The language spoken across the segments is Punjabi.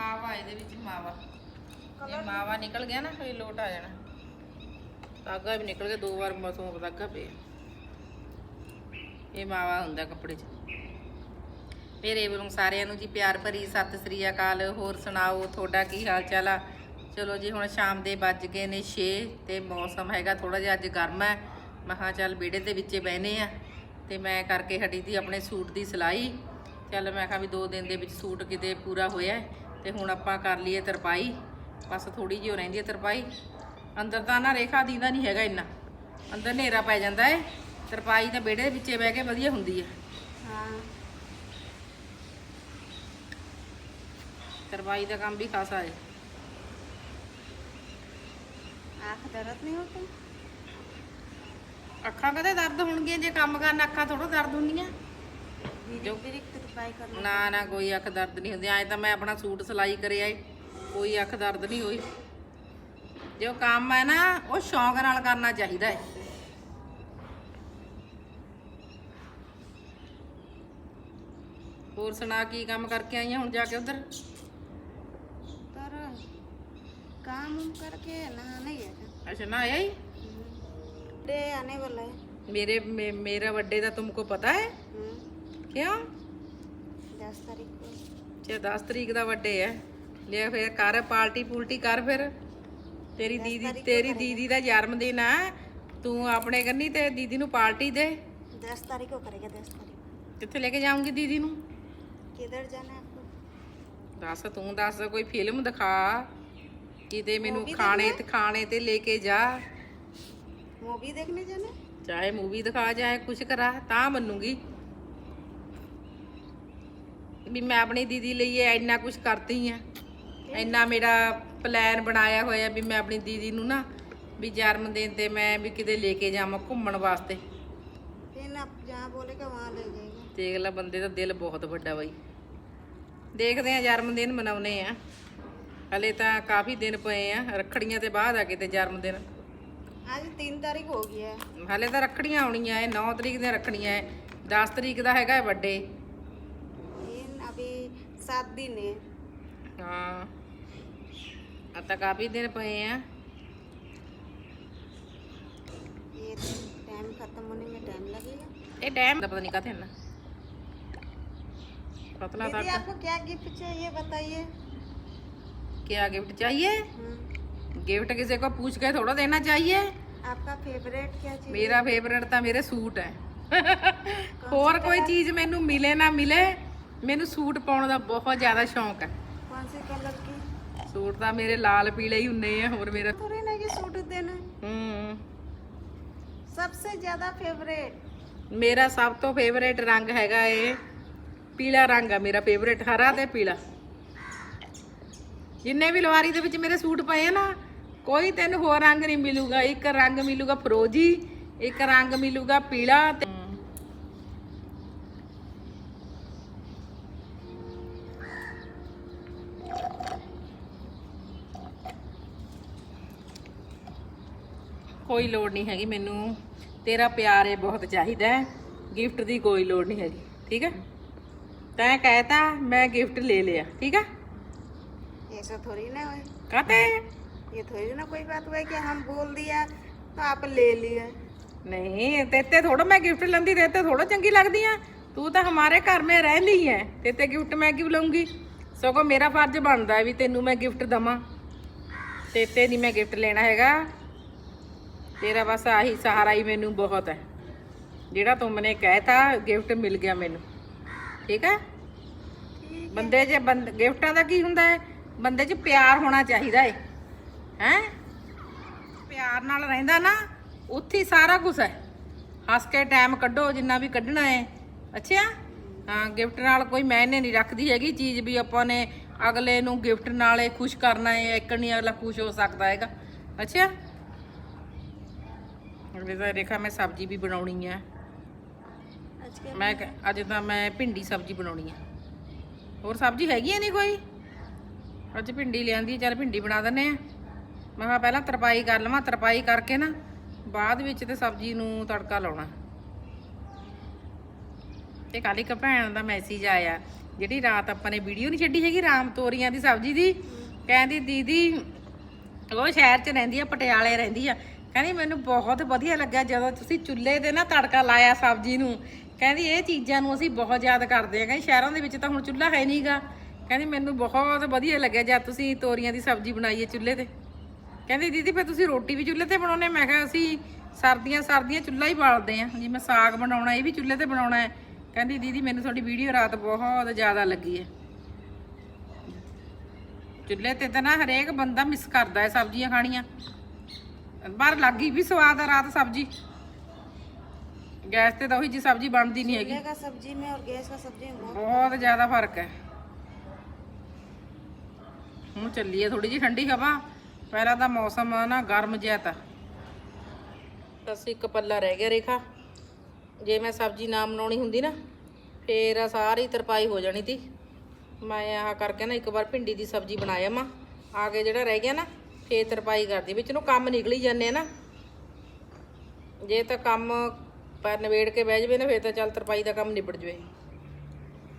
ਮਾਵਾ ਇਹਦੇ ਵਿੱਚ ਮਾਵਾ। ਇਹ ਮਾਵਾ ਨਿਕਲ ਗਿਆ ਨਾ ਫਿਰ ਲੋਟ ਆ ਜਾਣਾ। ਧਾਗਾ ਵੀ ਨਿਕਲ ਗਿਆ, ਦੋ ਵਾਰ ਮਸੋਂ ਧਾਗਾ ਪਿਆ। ਇਹ ਮਾਵਾ ਹੁੰਦਾ ਕੱਪੜੇ 'ਚ। ਮੇਰੇ ਵੱਲੋਂ ਸਾਰਿਆਂ ਨੂੰ ਜੀ ਪਿਆਰ ਭਰੀ ਸਤਿ ਸ੍ਰੀ ਅਕਾਲ। ਹੋਰ ਸੁਣਾਓ, ਤੁਹਾਡਾ ਕੀ ਹਾਲ ਚਾਲ ਆ? ਚਲੋ ਜੀ, ਹੁਣ ਸ਼ਾਮ ਦੇ ਵੱਜ ਗਏ ਨੇ 6 ਤੇ ਮੌਸਮ ਹੈਗਾ ਥੋੜਾ ਜਿਹਾ, ਅੱਜ ਗਰਮ ਹੈ। ਮੈਂ ਕਿਹਾ ਚੱਲ ਵਿਹੜੇ ਦੇ ਵਿੱਚੇ ਬਹਿਨੇ ਆ ਤੇ ਮੈਂ ਕਰਕੇ ਹਟੀ ਦੀ ਆਪਣੇ ਸੂਟ ਦੀ ਸਿਲਾਈ। ਚੱਲ ਮੈਂ ਕਿਹਾ ਵੀ ਦੋ ਦਿਨ ਦੇ ਵਿੱਚ ਸੂਟ ਕਿਤੇ ਪੂਰਾ ਹੋਇਆ ਤੇ ਹੁਣ ਆਪਾਂ ਕਰ ਲਈਏ ਤਰਪਾਈ ਬਸ ਥੋੜੀ ਜਿਹੀ ਹੋ ਰਹਿੰਦੀ ਹੈ ਤਰਪਾਈ ਅੰਦਰ ਤਾਂ ਨਾ ਰੇਖਾ ਦੀਦਾ ਨਹੀਂ ਹੈਗਾ ਇੰਨਾ ਅੰਦਰ ਹਨੇਰਾ ਪੈ ਜਾਂਦਾ ਹੈ ਤਰਪਾਈ ਤਾਂ ਵਿਹੜੇ ਦੇ ਵਿੱਚੇ ਬਹਿ ਕੇ ਵਧੀਆ ਹੁੰਦੀ ਹੈ हाँ ਤਰਪਾਈ ਦਾ ਕੰਮ ਵੀ ਖਾਸਾ ਹੈ आँख दर्द नहीं होता ਅੱਖਾਂ ਕਦੇ ਦਰਦ ਹੋਣਗੀਆਂ ਜੇ ਕੰਮ ਕਰਨ ਅੱਖਾਂ ਥੋੜਾ ਦਰਦ ਹੁੰਦੀਆਂ जो अतिरिक्त रुपये करना ਨਾ ਨਾ ਕੋਈ ਅੱਖ ਦਰਦ ਨਹੀਂ ਹੁੰਦੀ ਐ ਤਾਂ ਮੈਂ ਆਪਣਾ ਸੂਟ ਸਿਲਾਈ ਕਰਿਆ ਏ ਕੋਈ ਅੱਖ ਦਰਦ ਨਹੀਂ ਹੋਈ ਜੋ ਕੰਮ ਹੈ ਨਾ ਉਹ ਸ਼ੌਂਕ ਨਾਲ ਕਰਨਾ ਚਾਹੀਦਾ ਹੈ ਹੋਰ ਸੁਣਾ ਕੀ ਕੰਮ ਕਰਕੇ ਆਈਆਂ ਹੁਣ ਜਾ ਕੇ ਉਧਰ तर काम उम करके नहाने गया था ਅੱਛਾ ਨਾ ਆਇਆ ਹੀ डे आने वाला है ਮੇਰੇ मे- ਮੇਰਾ ਵੱਡੇ ਦਾ ਤੁਮਕੋ ਪਤਾ ਹੈ हम्म, ਕਿਉਂ? 10 ਤਾਰੀਖ ਨੂੰ। ਜੇ 10 ਤਰੀਕ ਦਾ ਵੱਡੇ ਹੈ ਲੈ ਫੇਰ ਕਰ ਪਾਰਟੀ ਪੂਲਟੀ ਕਰ ਫਿਰ। ਤੇਰੀ ਦੀਦੀ ਤੇਰੀ ਦੀਦੀ ਦਾ ਜਨਮ ਦਿਨ ਆ ਤੂੰ ਆਪਣੇ ਕੰਨੀ ਤੇ ਦੀਦੀ ਨੂੰ ਪਾਰਟੀ ਦੇ। 10 ਤਾਰੀਖ ਨੂੰ ਕਰੇਗਾ 10 ਤਾਰੀਖ। ਕਿੱਥੇ ਲੈ ਕੇ ਜਾਉਂਗੀ ਦੀਦੀ ਨੂੰ? ਕਿਧਰ ਜਾਣਾ ਆਪਕੋ ਦੱਸ ਤੂੰ ਦੱਸ ਕੋਈ ਫਿਲਮ ਦਿਖਾ। ਕਿਤੇ ਮੈਨੂੰ ਖਾਣੇ ਤੇ ਖਾਣੇ ਤੇ ਲੈ ਕੇ ਜਾ। ਮੂਵੀ ਦੇਖਣੇ ਜਾਣਾ ਚਾਹੇ ਮੂਵੀ ਦਿਖਾ ਜਾਏ ਕੁਛ ਕਰਾ ਤਾਂ ਮੰਨੂਗੀ। ਵੀ ਮੈਂ ਆਪਣੀ ਦੀਦੀ ਲਈ ਇਹ ਇੰਨਾ ਕੁਛ ਕਰਦੀ ਆ ਇੰਨਾ ਮੇਰਾ ਪਲਾਨ ਬਣਾਇਆ ਹੋਇਆ ਵੀ ਮੈਂ ਆਪਣੀ ਦੀਦੀ ਨੂੰ ਨਾ ਵੀ ਜਨਮ ਦਿਨ ਤੇ ਮੈਂ ਵੀ ਕਿਤੇ ਲੈ ਕੇ ਜਾਵਾਂ ਘੁੰਮਣ ਵਾਸਤੇ फिर आप जहाँ बोलेगा वहाँ ले जाएगा ਦੇਖ ਲੈ ਬੰਦੇ ਦਾ ਦਿਲ ਬਹੁਤ ਵੱਡਾ ਬਾਈ ਦੇਖਦੇ ਆ ਜਨਮ ਦਿਨ ਮਨਾਉਨੇ ਆ ਹਲੇ ਤਾਂ ਕਾਫੀ ਦਿਨ ਪਏ ਆ ਰੱਖੜੀਆਂ ਤੇ ਬਾਅਦ ਆ ਕਿਤੇ ਜਨਮ ਦਿਨ आज तीन तारीख हो गया है ਹਾਲੇ ਤਾਂ ਰੱਖੜੀਆਂ ਆਉਣੀਆਂ ਐ 9 ਤਰੀਕ ਦੀਆਂ ਰੱਖੜੀਆਂ ਐ 10 ਤਰੀਕ ਦਾ ਹੈਗਾ ਵੱਡੇ इन अभी सात दिन है। हाँ। अब तक काफ़ी देर पड़े हैं। ये तो टाइम खत्म होने में टाइम लगेगा। ये टाइम पता नहीं कहते ना। पतला था। आपको क्या गिफ्ट चाहिए बताइए। क्या गिफ्ट चाहिए? हम्म। गिफ्ट किसी को पूछ के थोड़ा देना चाहिए। आपका फेवरेट क्या चीज़ मेरा फेवरेट था मेरे सूट है। और कोई चीज़ मेनू मिले ना मिले ਮੈਨੂੰ ਸੂਟ ਪਾਉਣ ਦਾ ਬਹੁਤ ਜ਼ਿਆਦਾ ਸ਼ੌਂਕ ਹੈ कौन से कलर की ਸੂਟ ਤਾਂ ਮੇਰੇ ਲਾਲ ਪੀਲੇ ਹੀ ਹੁੰਨੇ ਆ ਹੋਰ ਮੇਰਾ थोड़ी ना कि सूट देना है। ਹੂੰ सबसे ज्यादा फेवरेट ਮੇਰਾ ਸਭ ਤੋਂ ਫੇਵਰੇਟ ਰੰਗ ਹੈਗਾ ਏ ਪੀਲਾ ਰੰਗ ਆ ਮੇਰਾ ਫੇਵਰੇਟ ਹਰਾ ਤੇ ਪੀਲਾ ਜਿੰਨੇ ਵੀ ਲਵਾਰੀ ਦੇ ਵਿੱਚ ਮੇਰੇ ਸੂਟ ਪਏ ਆ ਨਾ ਕੋਈ ਤੈਨੂੰ ਹੋਰ ਰੰਗ ਨਹੀਂ ਮਿਲੂਗਾ ਇੱਕ ਰੰਗ ਮਿਲੂਗਾ ਫਰੋਜੀ ਇੱਕ ਰੰਗ ਮਿਲੂਗਾ ਪੀਲਾ ਤੇ ਕੋਈ ਲੋੜ ਨਹੀਂ ਹੈਗੀ ਮੈਨੂੰ ਤੇਰਾ ਪਿਆਰ ਇਹ ਬਹੁਤ ਚਾਹੀਦਾ ਹੈ ਗਿਫਟ ਦੀ ਕੋਈ ਲੋੜ ਨਹੀਂ ਹੈਗੀ ਠੀਕ ਹੈ ਤੈਂ ਕਹਿਤਾ ਮੈਂ ਗਿਫਟ ਲੈ ਲਿਆ ਠੀਕ ਹੈ ऐसा थोड़ी ना है ਕਾਤੇ ये थोड़ी ना कोई बात हुआ कि हम बोल दिया तो आप ले लिया ਨਹੀਂ ਤੇਤੇ ਥੋੜਾ ਮੈਂ ਗਿਫਟ ਲੈਂਦੀ ਤੇਤੇ ਥੋੜਾ ਚੰਗੀ ਲੱਗਦੀ ਆ ਤੂੰ ਤਾਂ ਹਮਾਰੇ ਘਰ ਮੇ ਰਹਿੰਦੀ ਹੈ ਤੇਤੇ ਗਿਫਟ ਮੈਂ ਕਿਉਂ ਲਵਾਂਗੀ ਸਗੋਂ ਮੇਰਾ ਫਰਜ਼ ਬਣਦਾ ਹੈ ਵੀ ਤੈਨੂੰ ਮੈਂ ਗਿਫਟ ਦਵਾਂ ਤੇਤੇ ਨਹੀਂ ਮੈਂ ਗਿਫਟ ਲੈਣਾ ਹੈਗਾ ਤੇਰਾ ਬਸ ਆਹੀ ਸਹਾਰਾ ਹੀ ਮੈਨੂੰ ਬਹੁਤ ਹੈ। ਜਿਹੜਾ ਤੂੰ ਮੈਨੇ ਕਹਿਤਾ ਗਿਫਟ ਮਿਲ ਗਿਆ ਮੈਨੂੰ। ਠੀਕ ਹੈ? ਬੰਦੇ 'ਚ ਬੰਦ ਗਿਫਟਾਂ ਦਾ ਕੀ ਹੁੰਦਾ ਹੈ? ਬੰਦੇ 'ਚ ਪਿਆਰ ਹੋਣਾ ਚਾਹੀਦਾ ਹੈ। ਹੈ? ਪਿਆਰ ਨਾਲ ਰਹਿੰਦਾ ਨਾ ਉੱਥੇ ਸਾਰਾ ਕੁਝ ਹੈ। ਹੱਸ ਕੇ ਟਾਈਮ ਕੱਢੋ ਜਿੰਨਾ ਵੀ ਕੱਢਣਾ ਹੈ। ਅੱਛਾ? ਹਾਂ ਗਿਫਟ ਨਾਲ ਕੋਈ ਮੈਨੇ ਨਹੀਂ ਰੱਖਦੀ ਹੈਗੀ। ਚੀਜ਼ ਵੀ ਆਪਾਂ ਨੇ ਅਗਲੇ ਨੂੰ ਗਿਫਟ ਨਾਲੇ ਖੁਸ਼ ਕਰਨਾ ਹੈ ਇੱਕ ਨਹੀਂ ਅਗਲਾ ਖੁਸ਼ ਹੋ ਸਕਦਾ ਹੈਗਾ। ਅੱਛਾ? ਅਗਲੇ ਦਾ ਰੇਖਾ ਮੈਂ ਸਬਜ਼ੀ ਵੀ ਬਣਾਉਣੀ ਹੈ ਮੈਂ ਅੱਜ ਤਾਂ ਮੈਂ ਭਿੰਡੀ ਸਬਜ਼ੀ ਬਣਾਉਣੀ ਹੈ ਹੋਰ ਸਬਜ਼ੀ ਹੈਗੀ ਨਹੀਂ ਕੋਈ? ਅੱਜ ਭਿੰਡੀ ਲਿਆਂਦੀ ਚੱਲ ਭਿੰਡੀ ਬਣਾ ਦਿੰਨੇ ਆ। ਮੈਂ ਕਿਹਾ ਪਹਿਲਾਂ ਤਰਪਾਈ ਕਰ ਲਵਾਂ ਤਰਪਾਈ ਕਰਕੇ ਨਾ ਬਾਅਦ ਵਿੱਚ ਤੇ ਸਬਜ਼ੀ ਨੂੰ ਤੜਕਾ ਲਾਉਣਾ। ਤੇ ਕੱਲ ਇੱਕ ਭੈਣ ਦਾ ਮੈਸੇਜ ਆਇਆ ਜਿਹੜੀ ਰਾਤ ਆਪਾਂ ਨੇ ਵੀਡੀਓ ਨਹੀਂ ਛੱਡੀ ਹੈਗੀ ਰਾਮ ਤੋਰੀਆਂ ਦੀ ਸਬਜ਼ੀ ਦੀ। ਕਹਿੰਦੀ ਦੀਦੀ ਉਹ ਸ਼ਹਿਰ 'ਚ ਰਹਿੰਦੀ ਆ ਪਟਿਆਲੇ ਰਹਿੰਦੀ ਆ। ਕਹਿੰਦੀ ਮੈਨੂੰ ਬਹੁਤ ਵਧੀਆ ਲੱਗਿਆ ਜਦੋਂ ਤੁਸੀਂ ਚੁੱਲ੍ਹੇ ਤੇ ਨਾ ਤੜਕਾ ਲਾਇਆ ਸਬਜ਼ੀ ਨੂੰ। ਕਹਿੰਦੀ ਇਹ ਚੀਜ਼ਾਂ ਨੂੰ ਅਸੀਂ ਬਹੁਤ ਯਾਦ ਕਰਦੇ ਹਾਂ। ਕਹਿੰਦੀ ਸ਼ਹਿਰਾਂ ਦੇ ਵਿੱਚ ਤਾਂ ਹੁਣ ਚੁੱਲ੍ਹਾ ਹੈ ਨਹੀਂਗਾ ਕਹਿੰਦੀ ਮੈਨੂੰ ਬਹੁਤ ਵਧੀਆ ਲੱਗਿਆ ਜਦ ਤੁਸੀਂ ਤੋਰੀਆਂ ਦੀ ਸਬਜ਼ੀ ਬਣਾਈ ਹੈ ਚੁੱਲ੍ਹੇ ਤੇ। ਕਹਿੰਦੀ ਦੀਦੀ ਫਿਰ ਤੁਸੀਂ ਰੋਟੀ ਵੀ ਚੁੱਲ੍ਹੇ ਤੇ ਬਣਾਉਨੇ ਮੈਂ ਕਿਹਾ ਅਸੀਂ ਸਰਦੀਆਂ ਸਰਦੀਆਂ ਚੁੱਲ੍ਹਾ ਹੀ ਬਾਲਦੇ ਆ ਜਿਵੇਂ ਸਾਗ ਬਣਾਉਣਾ, ਇਹ ਵੀ ਚੁੱਲ੍ਹੇ ਤੇ ਬਣਾਉਣਾ ਹੈ। ਕਹਿੰਦੀ ਦੀਦੀ ਮੈਨੂੰ ਤੁਹਾਡੀ ਵੀਡੀਓ ਰਾਤ ਬਹੁਤ ਜ਼ਿਆਦਾ ਲੱਗੀ ਹੈ। ਚੁੱਲ੍ਹੇ ਤੇ ਤਾਂ ਨਾ ਹਰੇਕ ਬੰਦਾ ਮਿਸ ਕਰਦਾ ਹੈ ਸਬਜ਼ੀਆਂ ਖਾਣੀਆਂ। ਪਰ ਲੱਗੀ ਵੀ ਸਵਾਦ ਆ ਰਾਤ ਸਬਜ਼ੀ ਗੈਸ ਤੇ ਤਾਂ ਉਹੀ ਜੀ ਸਬਜ਼ੀ ਬਣਦੀ ਨਹੀਂ ਹੈਗੀ चूल्हे का सब्जी में और गैस का सब्जी में बहुत ਬਹੁਤ ਜ਼ਿਆਦਾ ਫਰਕ ਹੈ ਹੁਣ ਚੱਲੀ ਹੈ ਥੋੜੀ ਜਿਹੀ ਠੰਡੀ ਹਵਾ ਪਹਿਲਾਂ ਤਾਂ ਮੌਸਮ ਨਾ ਗਰਮ ਜਿਹਾ ਤਾ ਬਸ ਇੱਕ ਪੱਲਾ ਰਹਿ ਗਿਆ ਰੇਖਾ ਜੇ ਮੈਂ ਸਬਜ਼ੀ ਨਾ ਬਣਾਉਣੀ ਹੁੰਦੀ ਨਾ ਫੇਰ ਆਹ ਸਾਰੀ ਤਰਪਾਈ ਹੋ ਜਾਣੀ ਤੀ ਮੈਂ ਆਹ ਕਰਕੇ ਨਾ ਇੱਕ ਵਾਰ ਭਿੰਡੀ ਦੀ ਸਬਜ਼ੀ ਬਣਾਇਆ ਮਾਂ ਆ ਕੇ ਜਿਹੜਾ ਰਹਿ ਗਿਆ ਨਾ ਫੇਰ ਤਰਪਾਈ ਕਰਦੀ ਵਿੱਚ ਨੂੰ ਕੰਮ ਨਿਕਲੀ ਜਾਂਦੇ ਨਾ। ਜੇ ਤਾਂ ਕੰਮ ਪਰ ਨਵੇੜ ਕੇ ਬਹਿ ਜਵੇ ਨਾ ਫੇਰ ਤਾਂ ਚੱਲ ਤਰਪਾਈ ਦਾ ਕੰਮ ਨਿਬੜ ਜਵੇ।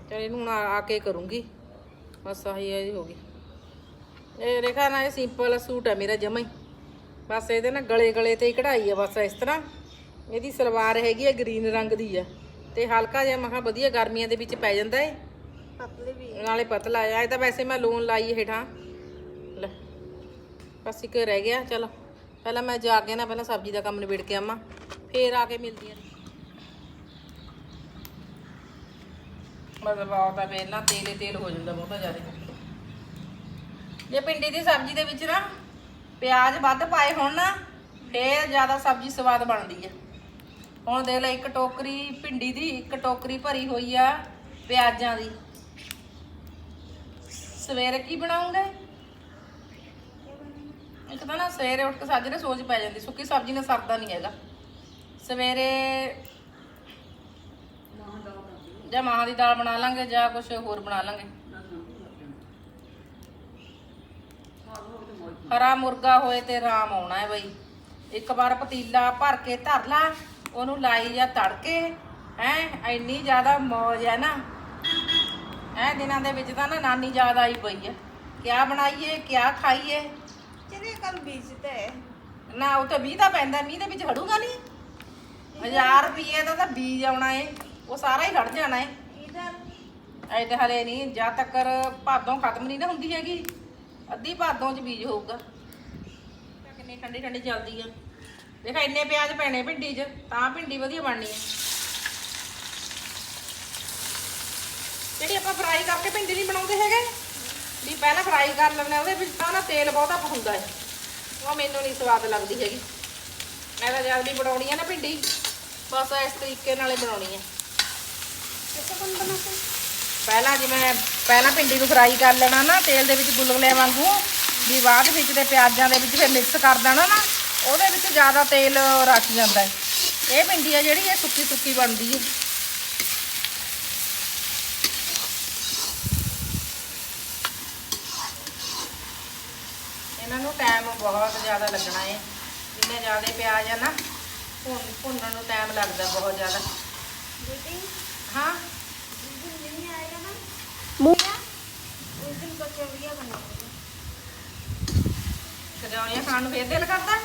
ਚਲ ਇਹਨੂੰ ਹੁਣ ਆ ਕੇ ਕਰੂੰਗੀ। ਬਸ ਆਹੀ ਹੈ ਹੋ ਗਈ। ਇਹ ਰੇਖਾ ਨਾ ਇਹ ਸਿੰਪਲ ਸੂਟ ਹੈ ਮੇਰਾ ਜਮਾ ਹੀ। ਬਸ ਇਹਦੇ ਨਾ ਗਲੇ ਗਲੇ ਤੇ ਹੀ ਕਢਾਈ ਆ ਬਸ ਇਸ ਤਰ੍ਹਾਂ। ਇਹਦੀ ਸਲਵਾਰ ਹੈਗੀ ਹੈ ਗ੍ਰੀਨ ਰੰਗ ਦੀ ਹੈ ਤੇ ਹਲਕਾ ਜਿਹਾ ਮਖਾ ਵਧੀਆ ਗਰਮੀਆਂ ਦੇ ਵਿੱਚ ਪੈ ਜਾਂਦਾ ਏ। ਪਤਲੇ ਵੀ ਨਾਲੇ ਪਤਲਾ ਆ। ਇਹ ਤਾਂ ਵੈਸੇ ਮੈਂ ਲੋਨ ਲਾਈ ਹੇਠਾਂ। ਬਸ ਇੱਕ ਰਹਿ ਗਿਆ, ਚਲੋ। ਪਹਿਲਾਂ ਮੈਂ ਜਾ ਕੇ ਨਾ ਪਹਿਲਾਂ ਸਬਜ਼ੀ ਦਾ ਕੰਮ ਨਿਬੇੜ ਕੇ ਆਵਾਂ, ਫੇਰ ਆ ਕੇ ਮਿਲਦੀ ਆ ਮਤਲਬ ਆਉਂਦਾ ਫੇਰ ਨਾ ਤੇਲ ਤੇਲ ਹੋ ਜਾਂਦਾ ਬਹੁਤਾ ਜ਼ਿਆਦਾ। ਜੇ ਪਿੰਡੀ ਦੀ ਸਬਜ਼ੀ ਦੇ ਵਿੱਚ ਨਾ ਪਿਆਜ਼ ਵੱਧ ਪਾਏ ਹੋਣ ਨਾ, ਫੇਰ ਜ਼ਿਆਦਾ ਸਬਜ਼ੀ ਸਵਾਦ ਬਣਦੀ ਆ। ਹੁਣ ਦੇਖ ਲੈ, ਇੱਕ ਟੋਕਰੀ ਭਿੰਡੀ ਦੀ, ਇੱਕ ਟੋਕਰੀ ਭਰੀ ਹੋਈ ਆ ਪਿਆਜ਼ਾਂ ਦੀ। ਸਵੇਰੇ ਕੀ ਬਣਾਉਂਗੇ? ਇੱਕ ਤਾਂ ਨਾ ਸਵੇਰੇ ਉੱਠ ਕੇ ਸਾਜਰੇ ਸੋਚ ਪੈ ਜਾਂਦੀ, ਸੁੱਕੀ ਸਬਜ਼ੀ ਨਾਲ ਸਰਦਾ ਨਹੀਂ ਹੈਗਾ। ਸਵੇਰੇ ਜਾਂ ਮਾਂ ਦੀ ਦਾਲ ਬਣਾ ਲਾਂਗੇ ਜਾਂ ਕੁਝ ਹੋਰ ਬਣਾ ਲਾਂਗੇ। ਹਰਾ ਮੁਰਗਾ ਹੋਏ ਤੇ ਰਾਮ ਆਉਣਾ ਹੈ ਬਈ। ਇੱਕ ਵਾਰ ਪਤੀਲਾ ਭਰ ਕੇ ਧਰ ਲਾ, ਉਹਨੂੰ ਲਾਈ ਜਾਂ ਤੜਕੇ, ਹੈ, ਇੰਨੀ ਜ਼ਿਆਦਾ ਮੌਜ ਹੈ ਨਾ। ਇਹ ਦਿਨਾਂ ਦੇ ਵਿੱਚ ਤਾਂ ਨਾ ਨਾਨੀ ਯਾਦ ਆਈ ਪਈ ਹੈ। ਕਿਆ ਬਣਾਈਏ, ਕਿਆ ਖਾਈਏ चलिए कल बीजते हैं ਨਾ ਉਹ ਤਾਂ 20 ਦਾ ਪੈਂਦਾ ਮੀਂਹ ਦੇ ਵਿੱਚ ਹੜੂਗਾ ਨਹੀਂ 1000 ਰੁਪਏ ਦਾ ਤਾਂ ਬੀਜ ਆਉਣਾ ਏ ਉਹ ਸਾਰਾ ਹੀ ਹੜ ਜਾਣਾ ਏ इधर ਐ ਤੇ ਹਲੇ ਨਹੀਂ ਜਦ ਤੱਕ ਭਾਦੋਂ ਖਤਮ ਨਹੀਂ ਨਾ ਹੁੰਦੀ ਹੈਗੀ ਅੱਧੀ ਭਾਦੋਂ ਚ ਬੀਜ ਹੋਊਗਾ ਕਿੰਨੀ ਠੰਡੀ ਠੰਡੀ ਚੱਲਦੀ ਆ ਦੇਖ ਇੰਨੇ ਪਿਆਜ਼ ਪੈਣੇ ਭਿੰਡੀ 'ਚ ਤਾਂ ਭਿੰਡੀ ਵਧੀਆ ਬਣਨੀ ਹੈ ਜਿਹੜੀ ਆਪਾਂ ਫਰਾਈ ਕਰਕੇ ਭਿੰਡੀ ਨਹੀਂ ਬਣਾਉਂਦੇ ਹੈਗੇ ਵੀ ਪਹਿਲਾਂ ਫਰਾਈ ਕਰ ਲੈਣਾ ਉਹਦੇ ਵਿੱਚ ਤਾਂ ਨਾ ਤੇਲ ਬਹੁਤਾ ਹੁੰਦਾ ਹੈ। ਉਹ ਮੈਨੂੰ ਨਹੀਂ ਸਵਾਦ ਲੱਗਦੀ ਹੈਗੀ। ਮੈਂ ਤਾਂ ਜਲਦੀ ਬਣਾਉਣੀ ਆ ਨਾ ਭਿੰਡੀ ਬਸ ਇਸ ਤਰੀਕੇ ਨਾਲ ਹੀ ਬਣਾਉਣੀ ਆ। ਪਹਿਲਾਂ ਜਿਵੇਂ ਪਹਿਲਾਂ ਭਿੰਡੀ ਨੂੰ ਫਰਾਈ ਕਰ ਲੈਣਾ ਨਾ ਤੇਲ ਦੇ ਵਿੱਚ ਗੁਲਗੁਲੇ ਵਾਂਗੂ ਵੀ ਬਾਅਦ ਵਿੱਚ ਤੇ ਪਿਆਜ਼ਾਂ ਦੇ ਵਿੱਚ ਫਿਰ ਮਿਕਸ ਕਰ ਦੇਣਾ ਨਾ ਉਹਦੇ ਵਿੱਚ ਜ਼ਿਆਦਾ ਤੇਲ ਰੱਖ ਜਾਂਦਾ ਇਹ ਭਿੰਡੀ ਆ ਜਿਹੜੀ ਇਹ ਸੁੱਕੀ ਸੁੱਕੀ ਬਣਦੀ ਹੈ। ਟਾਈਮ ਬਹੁਤ ਜ਼ਿਆਦਾ ਲੱਗਣਾ ਹੈ ਜਿੰਨੇ ਜ਼ਿਆਦਾ ਪਿਆਜ਼ ਆ ਨਾ ਭੁੰਨ ਭੁੰਨਣ ਨੂੰ ਟਾਈਮ ਲੱਗਦਾ ਬਹੁਤ ਜ਼ਿਆਦਾ। ਖਾਣ ਨੂੰ ਫੇਰ ਦਿਲ ਕਰਦਾ?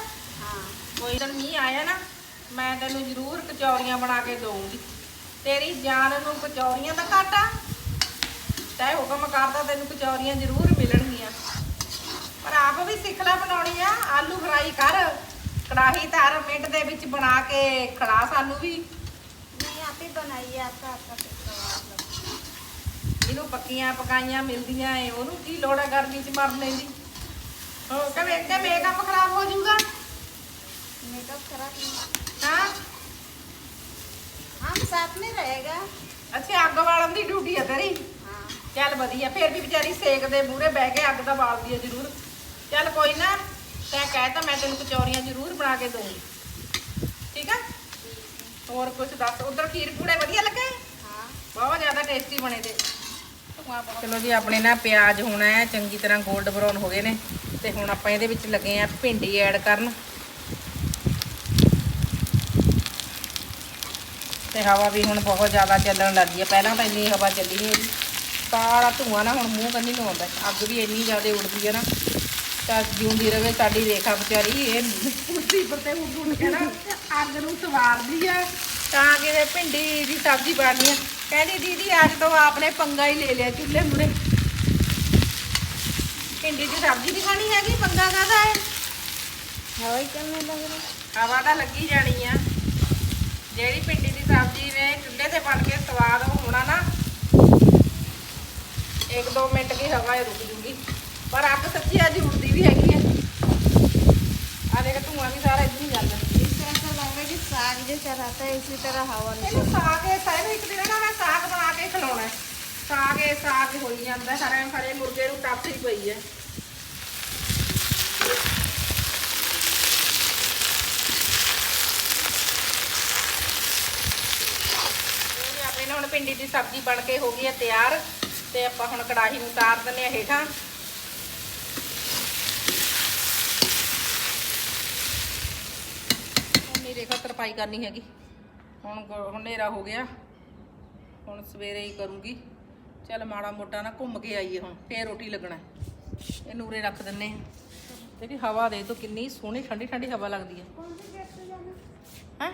ਕੋਈ ਦਿਨ ਮੀਂਹ ਆਇਆ ਨਾ ਮੈਂ ਤੈਨੂੰ ਜ਼ਰੂਰ ਕਚੌਰੀਆਂ ਬਣਾ ਕੇ ਦਊਂਗੀ। ਤੇਰੀ ਜਾਨ ਨੂੰ ਕਚੌਰੀਆਂ ਦਾ ਘਾਟਾ। ਤੈ ਹੁਕਮ ਕਰਦਾ ਤੈਨੂੰ ਕਚੌਰੀਆਂ ਜ਼ਰੂਰ ਮਿਲਣਗੀਆਂ। ਪਰ ਆਪ ਵੀ ਸਿੱਖ ਲੈ ਬਣਾਉਣੀ ਆ ਆਲੂ ਫਰਾਈ ਕਰ ਕੜਾਹੀ ਧਰ ਮਿੰਟ ਦੇ ਵਿੱਚ ਬਣਾ ਕੇ ਖੜਾ ਸਾਨੂੰ ਵੀ नहीं आप ही बनाइए आपका आपका कितना मतलब ਇਹਨੂੰ ਪੱਕੀਆਂ ਪਕਾਈਆਂ ਮਿਲਦੀਆਂ ਏ ਉਹਨੂੰ ਕੀ ਲੋੜ ਹੈ ਗਰਮੀ 'ਚ ਮਰਨ ਦੀ ਹੋ ਕਵੇ ਕਿ ਮੇਕਅਪ ਖਰਾਬ ਹੋ ਜਾਊਗਾ मेकअप खराब नहीं ਹਾਂ हम साथ में रहेगा ਅੱਛਾ ਅੱਗ ਬਾਲਣ ਦੀ ਡਿਊਟੀ ਹੈ ਤੇਰੀ हाँ ਚੱਲ ਵਧੀਆ ਫਿਰ ਵੀ ਵਿਚਾਰੀ ਸੇਕ ਦੇ ਮੂਹਰੇ ਬਹਿ ਕੇ ਅੱਗ ਦਾ ਬਾਲਦੀ ਹੈ ਜ਼ਰੂਰ ਚੱਲ ਕੋਈ ਨਾ, ਤੈਂ ਕਹਿ ਤਾਂ ਮੈਂ ਤੈਨੂੰ ਕਚੌਰੀਆਂ ਜ਼ਰੂਰ ਬਣਾ ਕੇ ਦਊਂਗੀ ਠੀਕ ਆ? ਹੋਰ ਕੁਝ ਦੱਸ, ਉਧਰ ਖੀਰ ਪੂੜੇ ਵਧੀਆ ਲੱਗੇ? हाँ ਬਹੁਤ ਜ਼ਿਆਦਾ ਟੇਸਟੀ ਬਣੇ ਤੇ। ਚਲੋ ਜੀ, ਆਪਣੇ ਨਾ ਪਿਆਜ਼ ਹੁਣ ਐ ਚੰਗੀ ਤਰ੍ਹਾਂ 골ਡ ਬਰਾਊਨ ਹੋ ਗਏ ਨੇ, ਤੇ ਹੁਣ ਆਪਾਂ ਇਹਦੇ ਵਿੱਚ ਲੱਗੇ ਆ ਭਿੰਡੀ ਐਡ ਕਰਨ। ਤੇ ਹਵਾ ਵੀ ਹੁਣ ਬਹੁਤ ਜ਼ਿਆਦਾ ਚੱਲਣ ਲੱਗੀ ਹੈ ਪਹਿਲਾਂ ਤਾਂ ਇੰਨੀ ਹਵਾ ਚੱਲੀ ਨਹੀਂ ਹੈਗੀ। ਸਾਰਾ ਧੂਆਂ ਨਾ ਹੁਣ ਮੂੰਹ ਕੰਨੀ ਨੂੰ ਆਉਂਦਾ। ਅੱਗ ਵੀ ਇੰਨੀ ਜ਼ਿਆਦਾ ਉੱਡਦੀ ਹੈ ਨਾ। ਤਾਂ ਜਿਉਂਦੀ ਰਵੇ ਸਾਡੀ ਰੇਖਾ ਵਿਚਾਰੀ ਇਹ ਮੁਸੀਬਤ ਤੇ ਉੱਡ ਉੱਡ ਕੇ ਅੱਗ ਨੂੰ ਸਵਾਰਦੀ ਆ। ਤਾਂ ਕਿਤੇ ਭਿੰਡੀ ਦੀ ਸਬਜ਼ੀ ਬਣਨੀ ਆ। ਕਹਿੰਦੀ ਦੀਦੀ ਅੱਜ ਤੋਂ ਆਪਨੇ ਪੰਗਾ ਹੀ ਲੈ ਲਿਆ ਚੁੱਲ੍ਹੇ ਮੁਰੇ ਭਿੰਡੀ ਦੀ ਸਬਜ਼ੀ ਨਹੀਂ ਖਾਣੀ ਹੈਗੀ ਪੰਗਾ ਕਾਦਾ ਹੈ? ਹਵਾ ਕਿੰਨੇ ਲੱਗ ਰਿਹਾ ਹਵਾ ਤਾਂ ਲੱਗੀ ਜਾਣੀ ਆ। ਜਿਹੜੀ ਭਿੰਡੀ ਦੀ ਸਬਜ਼ੀ ਨੇ ਚੁੱਲ੍ਹੇ ਤੇ ਬਣ ਕੇ ਸਵਾਦ ਹੋਣਾ ਨਾ 1-2 ਮਿੰਟ ਦੀ ਹਵਾ ਹੀ ਰੁਕ ਜੂਗੀ। ਪਰ ਅੱਗ ਸੱਚੀ ਅੱਜ ਉੱਡਦੀ ਵੀ ਹੈਗੀ ਹੈ ਆ ਦੇਖ ਧੂਆਂ ਵੀ ਸਾਰਾ ਇੱਧਰ ਹੀ ਜਾਂਦਾ। ਇਸ ਤਰ੍ਹਾਂ ਤਾਂ ਲੱਗਦਾ ਕਿ ਸਾਗ ਜੇ ਚਰਾਤਾ ਇਸੇ ਤਰ੍ਹਾਂ ਹਵਾ ਨਹੀਂ ਇਹਨੂੰ ਸਾਗ ਇਹ ਸਾਰੇ ਇੱਕ ਦਿਨ ਨਾ ਮੈਂ ਸਾਗ ਬਣਾ ਕੇ ਖਿਲਾਉਣਾ ਹੈ। ਸਾਗ ਇਹ ਸਾਗ ਹੋਈ ਜਾਂਦਾ ਸਾਰੇ ਸਾਰੇ ਮੁਰਗੇ ਨੂੰ ਟੱਪ ਹੀ ਪਈ ਹੈ। ਇਹ ਪਿੰਡੀ ਦੀ ਸਬਜ਼ੀ ਬਣ ਕੇ ਹੋ ਗਈ ਹੈ ਤਿਆਰ ਤੇ ਆਪਾਂ ਹੁਣ ਕੜਾਹੀ ਨੂੰ ਤਾਰ ਦਿੰਦੇ ਆ ਹੇਠਾਂ। ਦੇਖ ਤਰਪਾਈ ਕਰਨੀ ਹੈਗੀ। ਹੁਣ ਹਨੇਰਾ ਹੋ ਗਿਆ। ਹੁਣ ਸਵੇਰੇ ਹੀ ਕਰੂੰਗੀ। ਚੱਲ ਮਾੜਾ ਮੋਟਾ ਨਾ ਘੁੰਮ ਕੇ ਆਈਏ ਹੁਣ ਫੇਰ ਰੋਟੀ ਲੱਗਣਾ। ਇਹ ਨੂਰੇ ਰੱਖ ਦਿੰਨੇ ਆ। ਦੇਖੀ ਹਵਾ ਦੇ ਤੋਂ ਕਿੰਨੀ ਸੋਹਣੀ ਠੰਡੀ ਠੰਡੀ ਹਵਾ ਲੱਗਦੀ ਹੈ?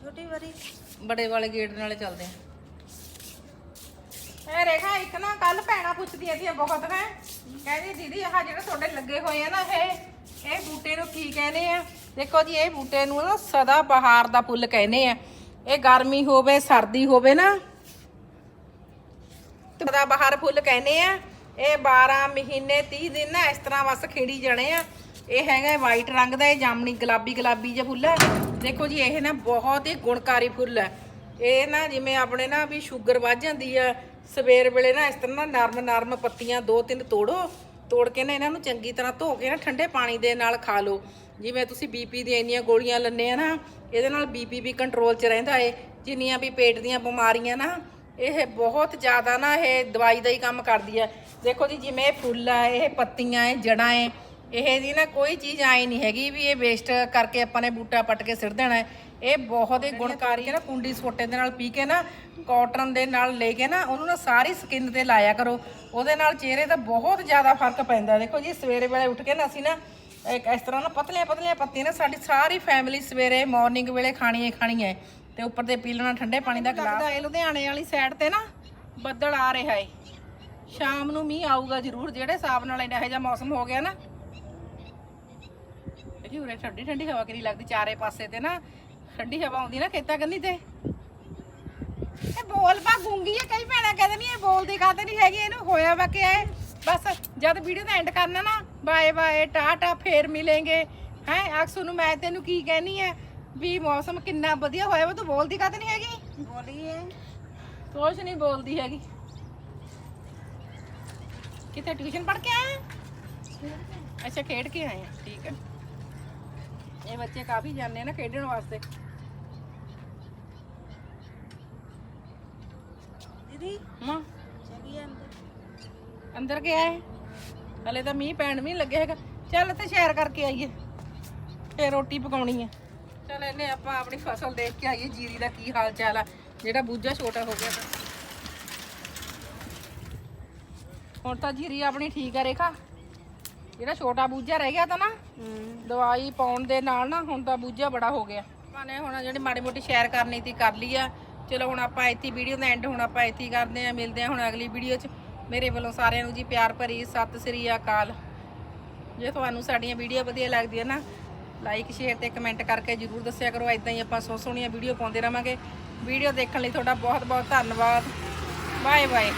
ਛੋਟੀ ਵਾਰੀ। ਬੜੇ ਵਾਲੇ ਗੇਟ ਨਾਲੇ ਚੱਲਦੇ ਆ। ਇਹ ਰੇਖਾ ਇੱਕ ਨਾ ਕੱਲ ਭੈਣਾ ਪੁੱਛਦੀ ਸੀ ਬਹੁਤ ਹੈ ਕਹਿੰਦੀ ਦੀਦੀ ਆਹ ਜਿਹੜੇ ਤੁਹਾਡੇ ਲੱਗੇ ਹੋਏ ਆ ਨਾ ਇਹ ਇਹ ਬੂਟੇ ਨੂੰ ਕੀ ਕਹਿੰਦੇ ਆ? ਦੇਖੋ ਜੀ, ਇਹ ਬੂਟੇ ਨੂੰ ਨਾ ਸਦਾ ਬਹਾਰ ਦਾ ਫੁੱਲ ਕਹਿੰਦੇ ਆ। ਇਹ ਗਰਮੀ ਹੋਵੇ, ਸਰਦੀ ਹੋਵੇ ਨਾ, ਸਦਾ ਬਹਾਰ ਫੁੱਲ ਕਹਿੰਦੇ ਆ। ਇਹ 12 ਮਹੀਨੇ 30 ਦਿਨ ਨਾ ਇਸ ਤਰ੍ਹਾਂ ਬਸ ਖਿੜੀ ਜਾਣੇ ਆ। ਇਹ ਹੈਗਾ ਵਾਈਟ ਰੰਗ ਦਾ, ਇਹ ਜਾਮਣੀ ਗੁਲਾਬੀ ਗੁਲਾਬੀ ਜਿਹਾ ਫੁੱਲ ਹੈ ਦੇਖੋ ਜੀ, ਇਹ ਨਾ ਬਹੁਤ ਹੀ ਗੁਣਕਾਰੀ ਫੁੱਲ ਹੈ ਇਹ ਨਾ ਜਿਵੇਂ ਆਪਣੇ ਨਾ ਵੀ ਸ਼ੂਗਰ ਵੱਧ ਜਾਂਦੀ ਆ, ਸਵੇਰ ਵੇਲੇ ਨਾ ਇਸ ਤਰ੍ਹਾਂ ਨਾ ਨਰਮ ਨਰਮ ਪੱਤੀਆਂ ਦੋ ਤਿੰਨ ਤੋੜੋ। ਤੋੜ ਕੇ ਨਾ ਇਹਨਾਂ ਨੂੰ ਚੰਗੀ ਤਰ੍ਹਾਂ ਧੋ ਕੇ ਨਾ ਠੰਡੇ ਪਾਣੀ ਦੇ ਨਾਲ ਖਾ ਲਓ। ਜਿਵੇਂ ਤੁਸੀਂ ਬੀਪੀ ਦੀਆਂ ਇੰਨੀਆਂ ਗੋਲੀਆਂ ਲੈਂਦੇ ਆ ਨਾ, ਇਹਦੇ ਨਾਲ ਬੀਪੀ ਵੀ ਕੰਟਰੋਲ 'ਚ ਰਹਿੰਦਾ ਏ। ਜਿੰਨੀਆਂ ਵੀ ਪੇਟ ਦੀਆਂ ਬਿਮਾਰੀਆਂ ਨਾ, ਇਹ ਬਹੁਤ ਜ਼ਿਆਦਾ ਨਾ ਇਹ ਦਵਾਈ ਦਾ ਹੀ ਕੰਮ ਕਰਦੀ ਹੈ ਦੇਖੋ ਜੀ, ਜਿਵੇਂ ਇਹ ਫੁੱਲ ਆ, ਇਹ ਪੱਤੀਆਂ ਇਹ ਜੜਾਂ ਹੈ ਇਹ ਦੀ ਨਾ ਕੋਈ ਚੀਜ਼ ਆਈ ਨਹੀਂ ਹੈਗੀ ਵੀ ਇਹ ਵੇਸਟ ਕਰਕੇ ਆਪਾਂ ਨੇ ਬੂਟਾ ਪੱਟ ਕੇ ਸਿੱਟ ਦੇਣਾ ਹੈ। ਇਹ ਬਹੁਤ ਹੀ ਗੁਣਕਾਰੀ ਹੈ ਨਾ ਕੁੰਡੀ ਸੋਟੇ ਦੇ ਨਾਲ ਪੀ ਕੇ ਨਾ ਕਾਟਨ ਦੇ ਨਾਲ ਲੈ ਕੇ ਨਾ, ਉਹਨੂੰ ਨਾ ਸਾਰੀ ਸਕਿਨ ਤੇ ਲਾਇਆ ਕਰੋ। ਉਹਦੇ ਨਾਲ ਚਿਹਰੇ ਦਾ ਬਹੁਤ ਜ਼ਿਆਦਾ ਫ਼ਰਕ ਪੈਂਦਾ। ਦੇਖੋ ਜੀ, ਸਵੇਰੇ ਵੇਲੇ ਉੱਠ ਕੇ ਨਾ ਅਸੀਂ ਨਾ, ਇੱਕ ਇਸ ਤਰ੍ਹਾਂ ਨਾ ਪਤਲੀਆਂ ਪਤਲੀਆਂ ਪੱਤੀਆਂ ਨਾ, ਸਾਡੀ ਸਾਰੀ ਫੈਮਿਲੀ ਸਵੇਰੇ ਮਾਰਨਿੰਗ ਵੇਲੇ ਖਾਣੀ ਹੈ ਖਾਣੀ ਹੈ। ਤੇ ਉੱਪਰ ਤੇ ਪੀ ਲੈਣਾ ਠੰਡੇ ਪਾਣੀ ਦਾ ਗਲਾਸ। ਇਹ ਲੁਧਿਆਣੇ ਵਾਲੀ ਸਾਈਡ ਤੇ ਨਾ ਬੱਦਲ ਆ ਰਿਹਾ ਏ ਸ਼ਾਮ ਨੂੰ ਮੀਂਹ ਆਊਗਾ ਜ਼ਰੂਰ, ਜਿਹੜੇ ਹਿਸਾਬ ਨਾਲ ਇਹੋ ਜਿਹਾ ਮੌਸਮ ਹੋ ਗਿਆ ਨਾ ਕਿਉਂਕਿ ਉਰੇ ਠੰਡੀ ਠੰਡੀ ਹਵਾ ਕਿੰਨੀ ਲੱਗਦੀ ਚਾਰੇ ਪਾਸੇ ਤੇ ਨਾ ਠੰਡੀ ਹਵਾ ਆਉਂਦੀ ਨਾ ਖੇਤਾਂ ਕੰਨੀ ਤੇ। ਇਹ ਬੋਲ ਪਾ ਗੂੰਗੀ ਹੈ ਕਈ ਭੈਣਾਂ ਕਹਿੰਦੇ ਨਹੀਂ ਇਹ ਬੋਲਦੀ ਖਾਤੇ ਨਹੀਂ ਹੈਗੀ ਇਹਨੂੰ ਹੋਇਆ ਵਾ ਕਿ ਐ ਬਸ ਜਦ ਵੀਡੀਓ ਦਾ ਐਂਡ ਕਰਨਾ ਨਾ ਬਾਏ ਬਾਏ ਟਾਟਾ ਫੇਰ ਮਿਲਾਂਗੇ। ਹੈ ਅਕਸੂ ਨੂੰ ਮੈਂ ਤੈਨੂੰ ਕੀ ਕਹਿਣੀ ਹੈ ਵੀ ਮੌਸਮ ਕਿੰਨਾ ਵਧੀਆ ਹੋਇਆ ਵਾ ਤੂੰ ਬੋਲਦੀ ਕਾਤੇ ਨਹੀਂ ਹੈਗੀ? ਬੋਲੀ ਹੈ ਕੁਛ ਨਹੀਂ ਬੋਲਦੀ ਹੈਗੀ। ਕਿਤੇ ਟਿਊਸ਼ਨ ਪੜ੍ਹ ਕੇ ਆਇਆ? ਅੱਛਾ ਖੇਡ ਕੇ ਆਏ ਠੀਕ ਹੈ ਇਹ ਬੱਚੇ ਕਾਫੀ ਜਾਂਦੇ ਨਾ ਖੇਡਣ ਵਾਸਤੇ। ਦੀਦੀ ਮਾਂ। ਚੱਲੀਏ ਅੰਦਰ। ਅੰਦਰ ਗਿਆ ਹੈ ਹਲੇ ਤਾਂ ਮੀਂਹ ਪੈਣ ਵੀ ਲੱਗਿਆ ਚੱਲ ਤੇ ਸ਼ੇਅਰ ਕਰਕੇ ਆਈਏ। ਫੇਰ ਰੋਟੀ ਪਕਾਉਣੀ ਹੈ ਚੱਲ ਇਹਨੇ ਆਪਾਂ ਆਪਣੀ ਫਸਲ ਦੇਖ ਕੇ ਆਈਏ ਜੀਰੀ ਦਾ ਕੀ ਹਾਲ ਚਾਲ ਆ। ਜਿਹੜਾ ਬੂਝਾ ਛੋਟਾ ਹੋ ਗਿਆ ਤਾਂ। ਹੁਣ ਤਾਂ ਜੀਰੀ ਆਪਣੀ ਠੀਕ ਆ ਰੇਖਾ। ਜਿਹੜਾ ਛੋਟਾ ਬੂਝਾ ਰਹਿ ਗਿਆ ਤਾਂ ਨਾ, ਦਵਾਈ ਪਾਉਣ ਦੇ ਨਾਲ ਨਾ ਹੁਣ ਤਾਂ ਬੂਝਾ ਬੜਾ ਹੋ ਗਿਆ। ਆਪਾਂ ਨੇ ਹੁਣ ਜਿਹੜੀ ਮਾੜੀ ਮੋਟੀ ਸ਼ੇਅਰ ਕਰਨੀ ਸੀ ਕਰ ਲਈ ਆ। ਚਲੋ ਹੁਣ ਆਪਾਂ ਇੱਥੇ ਵੀਡੀਓ ਦਾ ਐਂਡ ਹੁਣ ਆਪਾਂ ਇੱਥੇ ਕਰਦੇ ਆ ਮਿਲਦੇ ਆ ਹੁਣ ਅਗਲੀ ਵੀਡੀਓ 'ਚ। ਮੇਰੇ ਵੱਲੋਂ ਸਾਰਿਆਂ ਨੂੰ ਜੀ ਪਿਆਰ ਭਰੀ ਸਤਿ ਸ੍ਰੀ ਅਕਾਲ। ਜੇ ਤੁਹਾਨੂੰ ਸਾਡੀਆਂ ਵੀਡੀਓ ਵਧੀਆ ਲੱਗਦੀਆਂ ਨਾ ਲਾਈਕ ਸ਼ੇਅਰ ਤੇ ਕਮੈਂਟ ਕਰਕੇ ਜਰੂਰ ਦੱਸਿਆ ਕਰੋ। ਇਦਾਂ ਹੀ ਆਪਾਂ ਸੋਹਣੀਆਂ ਵੀਡੀਓ ਪਾਉਂਦੇ ਰਵਾਂਗੇ। ਵੀਡੀਓ ਦੇਖਣ ਲਈ ਤੁਹਾਡਾ ਬਹੁਤ ਬਹੁਤ ਧੰਨਵਾਦ। Bye bye